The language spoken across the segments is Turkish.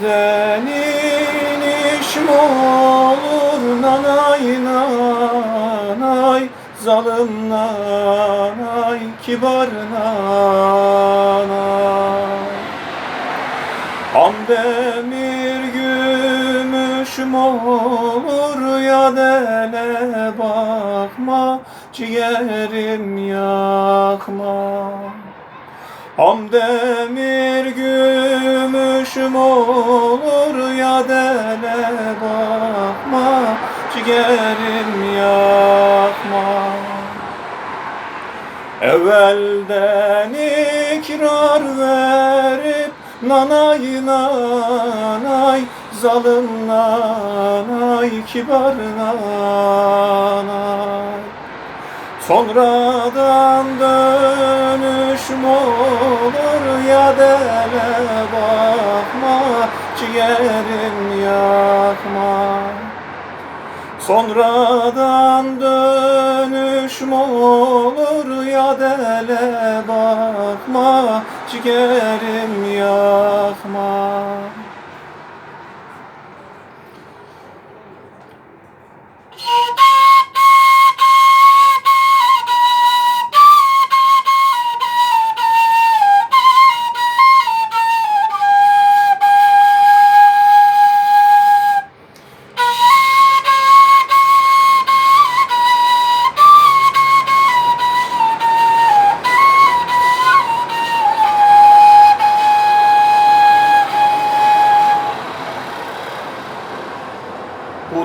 Kaleden iniş mi olur. Nanay nanay Zalim nanay kibar nanay. Ham demir gümüş mü olur. Ya dele bakma Ciğerim yakma Ham demir gümüş mü olur ya dele bakma Ciğerim yakma. Evvelden ikrar verip nanay nanay Zalim nanay kibar nanay Sonradan dönüş mü olur ya dele bakma Ciğerim yakma. Sonradan dönüş mü olur ya dele bakma Ciğerim yakma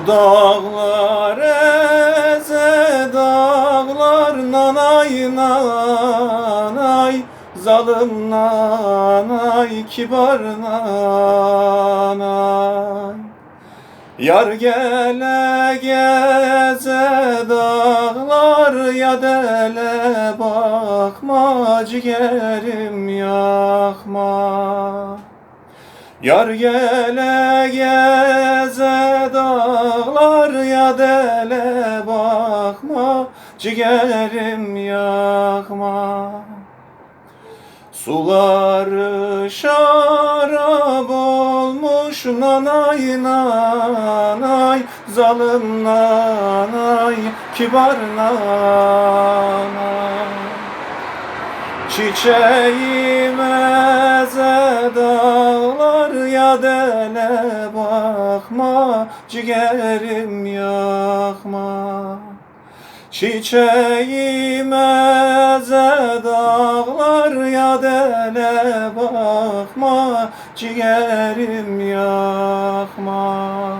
dağlar eze dağlar nanay nanay. Zalim nanay kibar nanay. Yar gele geze dağlar ya dele bakma ciğerim yakma Yar gele geze dağlar ya dele bakma Ciğerim yakma. Suları şarap olmuş nanay nanay Zalim nanay kibar nanay. Çiçeğim Ciğerim yakma Çiçeğim eze dağlar ya dele bakma Ciğerim yakma